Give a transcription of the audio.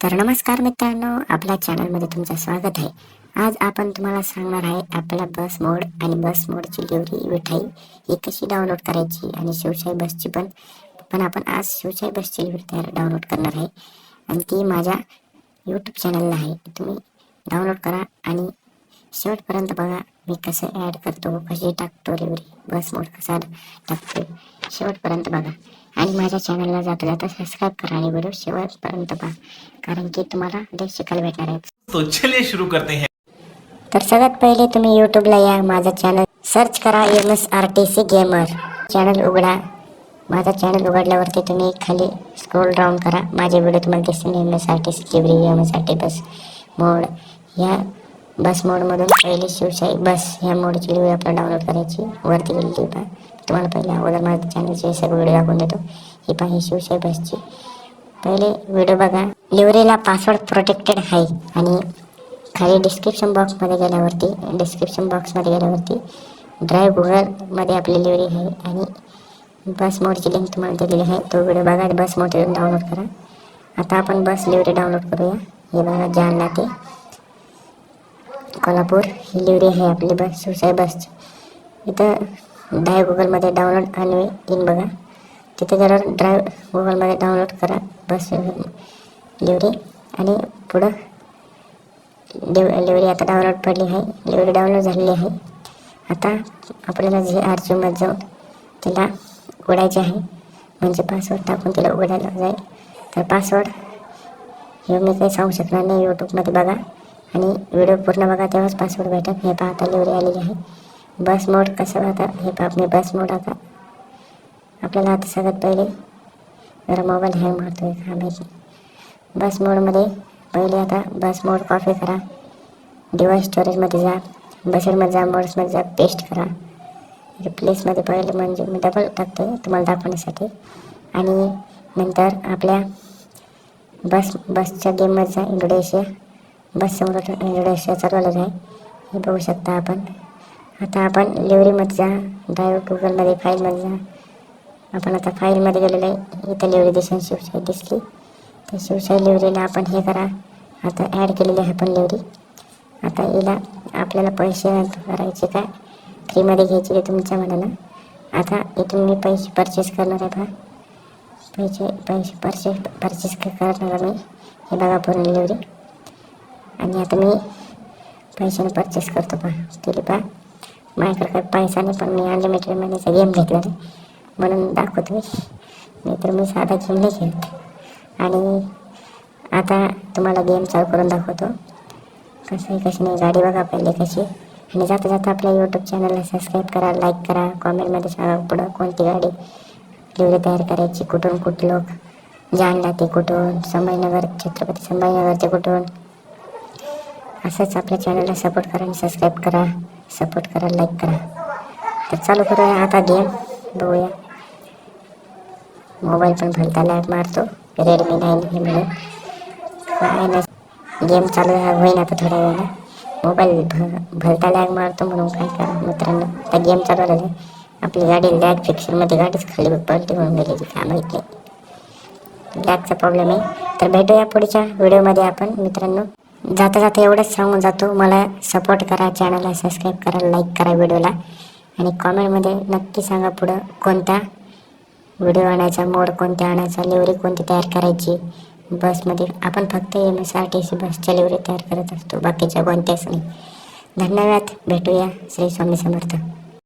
तर नमस्कार मित्रांनो आपल्या चॅनलमध्ये तुमचं स्वागत आहे. आज आपण तुम्हाला सांगणार आहे आपल्या बस मोड आणि बस मोडची डिलिव्हरी मिठाई ही कशी डाउनलोड करायची आणि शिवशाही बसची पण पण आपण आज शिवशाही बसची डिलिव्हरी तयार डाउनलोड करणार आहे. आणि ती माझ्या यूट्यूब चॅनलला आहे. तुम्ही डाउनलोड करा आणि शेवटपर्यंत बघा. मी कसं ॲड करतो. कशी टाकतो लिव्हरी बस मोड कसा टाकतो? शेवटपर्यंत बघा. आणि माझ्या चॅनलला जाता जाता सबस्क्राईब करा आणि व्हिडिओ शेवटपर्यंत पहा. कारण की तुम्हाला लय शिकायला भेटणार आहे तो चलिए शुरू करते हैं. तर सगळ्यात पहिले तुम्ही यूट्यूबला या. माझं चॅनल सर्च करा. M S R T C gamer channel उघडा. माझा चॅनल उघडल्यावरती तुम्ही खाली स्क्रोल डाऊन करा. माझे व्हिडिओ तुम्हाला दिसतील. M S R T C livery M S R T bus mode या बस मोडमधून पहिली शिवशाही बस ह्या मोडची लिव्हरी आपल्याला डाउनलोड करायची. वरती गेलेली पहा. तुम्हाला पहिले अगोदर माझ्या चॅनलचे सगळे व्हिडिओ दाखवून देतो. ही पहा ही शिवशाही बसची पहिले व्हिडिओ बघा. लिव्हरीला पासवर्ड प्रोटेक्टेड आहे. आणि खाली डिस्क्रिप्शन बॉक्समध्ये गेल्यावरती डिस्क्रिप्शन बॉक्समध्ये गेल्यावरती ड्राईव्ह गुगलमध्ये आपली लिव्हरी आहे. आणि बस मोडची लिंक तुम्हाला दिलेली आहे. तो व्हिडिओ बघा आणि बस मोडवरून डाउनलोड करा. आता आपण बस लिव्हरी डाउनलोड करूया. हे बघा जालना ते कोल्हापूर ही लिव्हरी आहे आपली बस सुसाई बसची इथं ड्राईव्ह गुगलमध्ये डाउनलोड आणि इन बघा. तिथे जरा ड्राईव्ह गुगलमध्ये डाउनलोड करा बस लिव्हरी आणि पुढं लिव लिव्हरी आता डाउनलोड पडली आहे लिव्हरी डाउनलोड झालेली आहे. आता आपल्याला जे आरचीमध्ये जाऊन तिला उघडायचे आहे म्हणजे पासवर्ड टाकून तिला उघडायला जाईल. तर पासवर्ड हे मी काही सांगू शकणार नाही यूट्यूबमध्ये बघा. आणि व्हिडिओ पूर्ण बघा तेव्हाच पासवर्ड भेटत हे पहा आता लिव्हरी आलेली आहे. बस मोड कसं आता हे पहा मी बस मोड आता. आपल्याला आता सगळ्यात पहिले जरा मोबाईल हँग मारतो आहे हा माहिती बस मोडमध्ये पहिले आता बस मोड कॉफी करा. डिवाइस स्टोरेजमध्ये जा. बसेडमध्ये जा मोड्समध्ये जा पेस्ट करा. रिप्लेसमध्ये पहिले म्हणजे मी डबल टाकते तुम्हाला दाखवण्यासाठी. आणि नंतर आपल्या बस बसच्या गेममध्ये जा इंडोनेशिया बस समोर इंडोनेशिया चालवलं आहे हे बघू शकता आपण. आता आपण लिव्हरीमध्ये जा ड्राईव्ह गुगलमध्ये फाईलमध्ये जा. आपण आता फाईलमध्ये गेलेलो आहे. इथं लिव्हरी दिसून शिवशाही दिसली. तर शिवशाही लिव्हरीला आपण हे करा. आता ॲड केलेली आहे आपण लिव्हरी आता हिला आपल्याला पैसे करायचे काय फ्रीमध्ये घ्यायचे ते तुमच्या मनानं? आता इथून मी पैसे परचेस करणार आहे बघा पैसे पैसे परचेस परचेस करणार मी. हे बघा पूर्ण डिलिव्हरी आणि आता मी पैशाने परचेस करतो पहा. तुला पहा. माझ्याकडे काही पैसा नाही पण मी अनलिमिटेड मनीचा गेम घेतला आहे म्हणून दाखवतो मी. नाही तर मी साधा गेम नाही खेळत. आणि आता तुम्हाला गेम चालू करून दाखवतो. कसं आहे कशी नाही गाडी बघा पहिले कशी. आणि जाता जाता आपल्या यूट्यूब चॅनलला सबस्क्राईब करा लाईक करा. कॉमेंटमध्ये सांगा पुढं कोणती गाडी लिव्हरी तयार करायची कुठून कुठं लोक. जाणला ते कुठून संभाजीनगर छत्रपती संभाजीनगरचे कुठून. असंच आपल्या चॅनलला सपोर्ट करा आणि सबस्क्राईब करा. सपोर्ट करा लाईक करा. तर चालू करूया आता गेम बघूया. मोबाईल पण भलता लॅग मारतो. रेडमी नाईन हे म्हणून. काय नाही. गेम चालू होईन आता थोड्या वेळेला मोबाईल भ भलता लॅग मारतो म्हणून काय करा मित्रांनो. आता गेम चालू झाला आपली गाडी लॅग फिक्शनमध्ये गाडीच खाली पलटी होऊन गेलेली काय माहीत नाही. लॅगचा प्रॉब्लेम आहे. तर भेटूया पुढच्या व्हिडिओमध्ये आपण मित्रांनो. जाता जाता एवढंच सांगून जातो. मला सपोर्ट करा चॅनलला सबस्क्राईब करा लाईक करा व्हिडिओला आणि कॉमेंटमध्ये नक्की सांगा पुढं कोणता व्हिडिओ आणायचा मोड कोणत्या आणायचा लिव्हरी कोणती तयार करायची. बसमध्ये आपण फक्त M S R T C बसच्या लिव्हरी तयार करत असतो. बाकीच्या कोणत्याच नाही. धन्यवाद. भेटूया. श्री स्वामी समर्थ.